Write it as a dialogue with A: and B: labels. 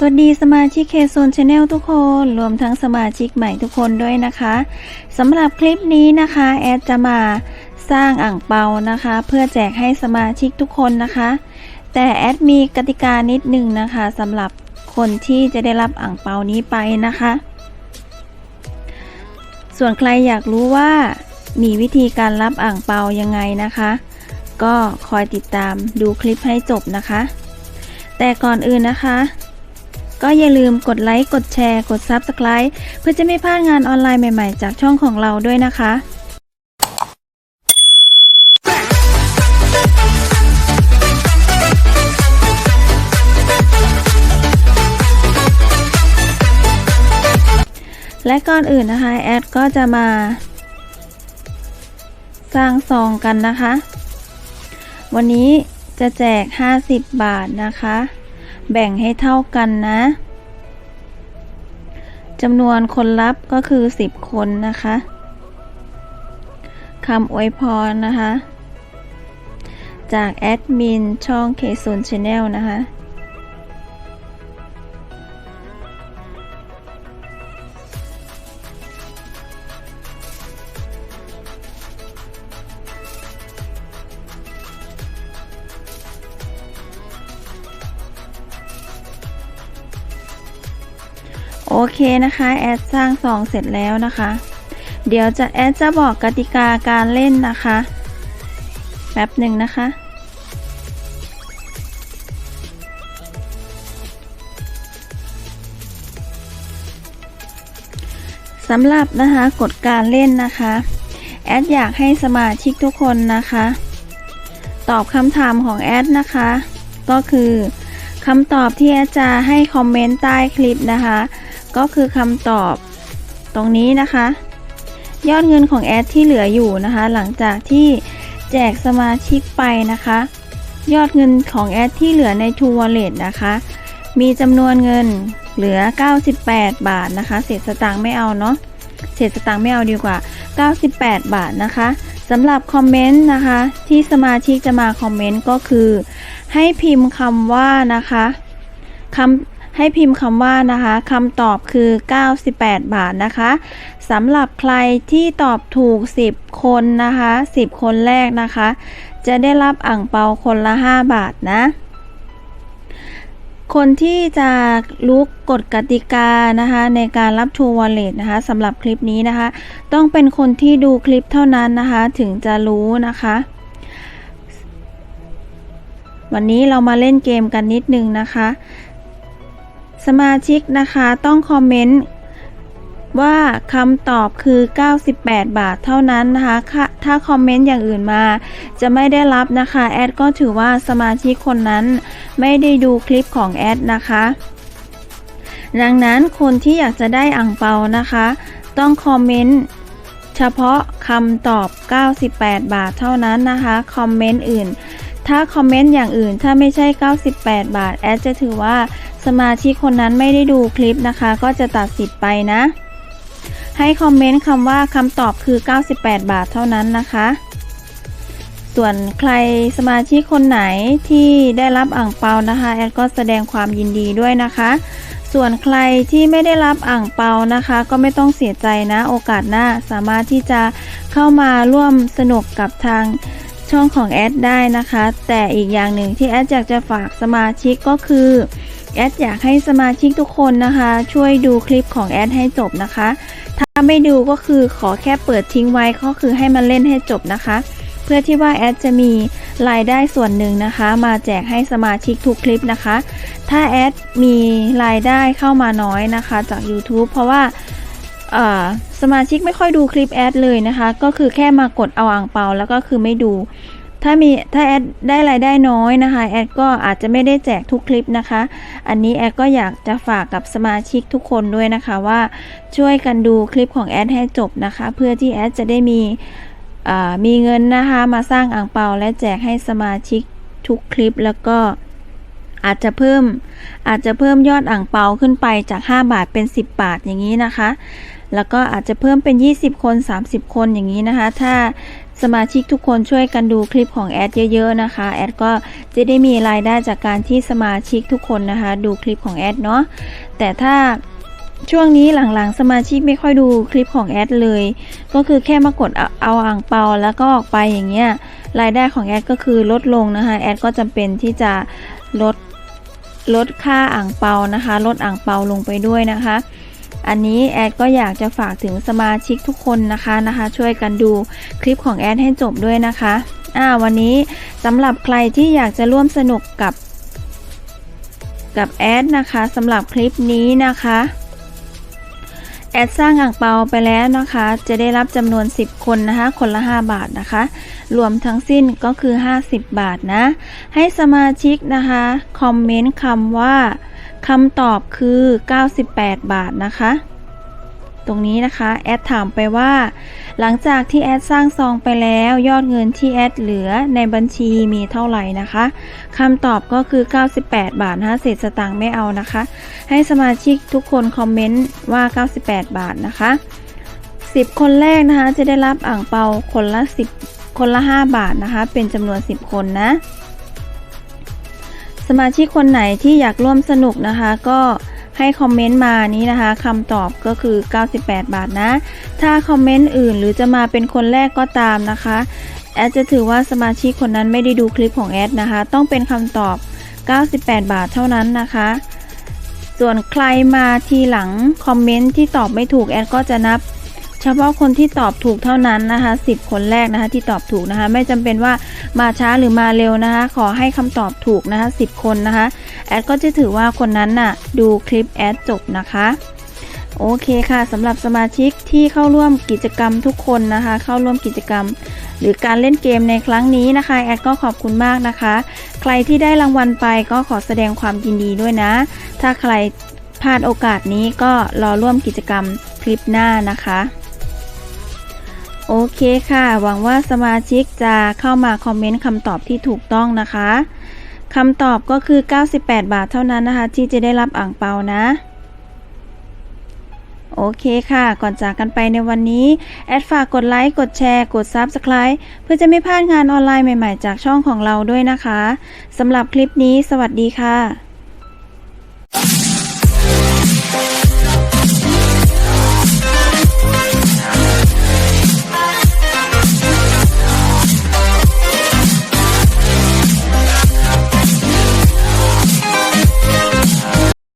A: สวัสดีสมาชิกเคโซนชาแนลทุกคน รวมทั้งสมาชิกใหม่ทุกคนด้วยนะคะสำหรับคลิปนี้นะคะ แอดจะมาสร้างอ่างเปานะคะ เพื่อแจกให้สมาชิกทุกคนนะคะ แต่แอดมีกติกานิดหนึ่งนะคะสำหรับคนที่จะได้รับอ่างเปานี้ไปนะคะ ส่วนใครอยากรู้ว่ามีวิธีการรับอ่างเปายังไงนะคะ ก็คอยติดตามดูคลิปให้จบนะคะ แต่ก่อนอื่นนะคะ ก็อย่าลืมกดไลค์ กดแชร์ กด Subscribe เพื่อจะไม่พลาดงานออนไลน์ใหม่ๆ จากช่องของเราด้วยนะคะและก่อนอื่นนะคะ แอดก็จะมา สร้างซองกันนะคะ วันนี้จะแจก 50 บาทนะคะ แบ่งให้เท่ากันนะจำนวนคนรับก็คือ 10 คนนะคะคำอวยพรนะคะ จากแอดมินช่องเคซ n นชาแนลนะคะ โอเคนะคะ แอดสร้างซองเสร็จแล้วนะคะ เดี๋ยวจะแอดจะบอกกติกาการเล่นนะคะแป๊บหนึ่งนะคะสำหรับนะคะกฎการเล่นนะคะ แอดอยากให้สมาชิกทุกคนนะคะ ตอบคำถามของแอดนะคะ ก็คือคำตอบที่แอดจะให้คอมเมนต์ใต้คลิปนะคะ ก็คือคำตอบตรงนี้นะคะ ยอดเงินของแอดที่เหลืออยู่นะคะ หลังจากที่แจกสมาชิกไปนะคะ ยอดเงินของแอดที่เหลือใน True Wallet นะคะ มีจำนวนเงินเหลือ 98 บาทนะคะ เศษสตางค์ไม่เอาเนาะเศษสตางค์ไม่เอาดีกว่า 98 บาทนะคะสำหรับคอมเมนต์นะคะ ที่สมาชิกจะมาคอมเมนต์ก็คือ ให้พิมพ์คำว่านะคะคำ ให้พิมพ์คำว่านะคะคำตอบคือ 98 บาทนะคะสำหรับใครที่ตอบถูก 10 คนนะคะ 10 คนแรกนะคะ จะได้รับอ่างเปาคนละ 5 บาทนะคนที่จะรู้กฎกติกานะคะในการรับ True Wallet นะคะสำหรับคลิปนี้นะคะ ต้องเป็นคนที่ดูคลิปเท่านั้นนะคะ ถึงจะรู้นะคะ วันนี้เรามาเล่นเกมกันนิดนึงนะคะ สมาชิกนะคะต้องคอมเมนต์ว่าคำตอบคือ 98 บาทเท่านั้นนะคะ ถ้าคอมเมนต์อย่างอื่นมา จะไม่ได้รับนะคะ แอดก็ถือว่าสมาชิกคนนั้นไม่ได้ดูคลิปของแอดนะคะ ดังนั้นคนที่อยากจะได้อ่างเปานะคะ ต้องคอมเมนต์เฉพาะคำตอบ 98 บาทเท่านั้นนะคะ คอมเมนต์อื่น ถ้าคอมเมนต์อย่างอื่นถ้าไม่ใช่ 98 บาท แอดจะถือว่าสมาชิกคนนั้นไม่ได้ดูคลิปนะคะ ก็จะตัดสิทธิ์ไปนะ ให้คอมเมนต์คำว่าคำตอบคือ 98 บาทเท่านั้นนะคะ ส่วนใครสมาชิกคนไหนที่ได้รับอ่างเปานะคะ แอดก็แสดงความยินดีด้วยนะคะ ส่วนใครที่ไม่ได้รับอ่างเปานะคะ ก็ไม่ต้องเสียใจนะ โอกาสหน้าสามารถที่จะเข้ามาร่วมสนุกกับทาง ช่องของแอดได้นะคะ แต่อีกอย่างหนึ่งที่แอดอยากจะฝากสมาชิกก็คือแอดอยากให้สมาชิกทุกคนนะคะ ช่วยดูคลิปของแอดให้จบนะคะ ถ้าไม่ดูก็คือขอแค่เปิดทิ้งไว้ก็คือให้มันเล่นให้จบนะคะ เพื่อที่ว่าแอดจะมีรายได้ส่วนหนึ่งนะคะ มาแจกให้สมาชิกทุกคลิปนะคะ ถ้าแอดมีรายได้เข้ามาน้อยนะคะ จาก YouTube เพราะว่า สมาชิกไม่ค่อยดูคลิปแอดเลยนะคะ ก็คือแค่มากดเอาอ่างเปาแล้วก็คือไม่ดู ถ้ามีถ้าแอดได้รายได้น้อยนะคะแอดก็อาจจะไม่ได้แจกทุกคลิปนะคะ อันนี้แอดก็อยากจะฝากกับสมาชิกทุกคนด้วยนะคะว่าช่วยกันดูคลิปของแอดให้จบนะคะ เพื่อที่แอดจะได้มีมีเงินนะคะมาสร้างอ่างเปาและแจกให้สมาชิกทุกคลิปแล้วก็ อาจจะเพิ่ม อาจจะเพิ่มยอดอ่างเปาขึ้นไปจาก 5 บาทเป็น 10 บาทอย่างนี้นะคะ แล้วก็อาจจะเพิ่มเป็น 20 คน 30 คนอย่างนี้นะคะ ถ้าสมาชิกทุกคนช่วยกันดูคลิปของแอดเยอะๆนะคะ แอดก็จะได้มีรายได้จากการที่สมาชิกทุกคนนะคะ ดูคลิปของแอดเนาะแต่ถ้าช่วงนี้หลังๆ สมาชิกไม่ค่อยดูคลิปของแอดเลย ก็คือแค่มากดเอาเอาอ่างเปาแล้วก็ออกไปอย่างเงี้ยรายได้ของแอดก็คือลดลงนะคะ แอดก็จำเป็นที่จะลด ลดค่าอ่างเปานะคะ ลดอ่างเปาลงไปด้วยนะคะ อันนี้แอดก็อยากจะฝากถึงสมาชิกทุกคนนะคะนะคะ ช่วยกันดูคลิปของแอดให้จบด้วยนะคะอ่าวันนี้สำหรับใครที่อยากจะร่วมสนุกกับกับแอดนะคะสำหรับคลิปนี้นะคะ แอดสร้างอ่างเปาไปแล้วนะคะ จะได้รับจำนวน 10 คนนะคะ คนละ 5 บาทนะคะ รวมทั้งสิ้นก็คือ 50 บาทนะ ให้สมาชิกนะคะ คอมเมนต์คำว่าคำตอบคือ 98 บาทนะคะ ตรงนี้นะคะ แอดถามไปว่า หลังจากที่แอดสร้างซองไปแล้วยอดเงินที่แอดเหลือในบัญชีมีเท่าไหร่นะคะคำตอบก็คือ 98 บาทนะคะเศษสตางค์ไม่เอานะคะ ให้สมาชิกทุกคนคอมเมนต์ว่า 98 บาทนะคะ 10 คนแรกนะคะจะได้รับอ่างเปาคนละ 10 คนละ 5 บาทนะคะ เป็นจำนวน 10 คนนะ สมาชิกคนไหนที่อยากร่วมสนุกนะคะก็ ให้คอมเมนต์มานี้นะคะคำตอบก็คือ 98 บาทนะ ถ้าคอมเมนต์อื่นหรือจะมาเป็นคนแรกก็ตามนะคะ แอดจะถือว่าสมาชิกคนนั้นไม่ได้ดูคลิปของแอดนะคะ ต้องเป็นคำตอบ 98 บาทเท่านั้นนะคะ ส่วนใครมาทีหลังคอมเมนต์ที่ตอบไม่ถูกแอดก็จะนับเฉพาะคนที่ตอบถูกเท่านั้นนะคะ 10 คนแรกนะคะที่ตอบถูกนะคะ ไม่จำเป็นว่ามาช้าหรือมาเร็วนะคะ ขอให้คำตอบถูกนะคะ 10 คนนะคะ แอดก็จะถือว่าคนนั้นน่ะ ดูคลิปแอดจบนะคะโอเคค่ะสำหรับสมาชิกที่เข้าร่วมกิจกรรมทุกคนนะคะ เข้าร่วมกิจกรรม หรือการเล่นเกมในครั้งนี้นะคะ แอดก็ขอบคุณมากนะคะ ใครที่ได้รางวัลไปก็ขอแสดงความยินดีด้วยนะ ถ้าใครพลาดโอกาสนี้ก็รอร่วมกิจกรรมคลิปหน้านะคะโอเคค่ะ หวังว่าสมาชิกจะเข้ามาคอมเมนต์คำตอบที่ถูกต้องนะคะ คำตอบก็คือ 98 บาทเท่านั้นนะคะ ที่จะได้รับอ่างเปานะ โอเคค่ะ ก่อนจากกันไปในวันนี้ แอดฝากกดไลค์ กดแชร์ กด Subscribe เพื่อจะไม่พลาดงานออนไลน์ใหม่ๆ จากช่องของเราด้วยนะคะสำหรับคลิปนี้ สวัสดีค่ะ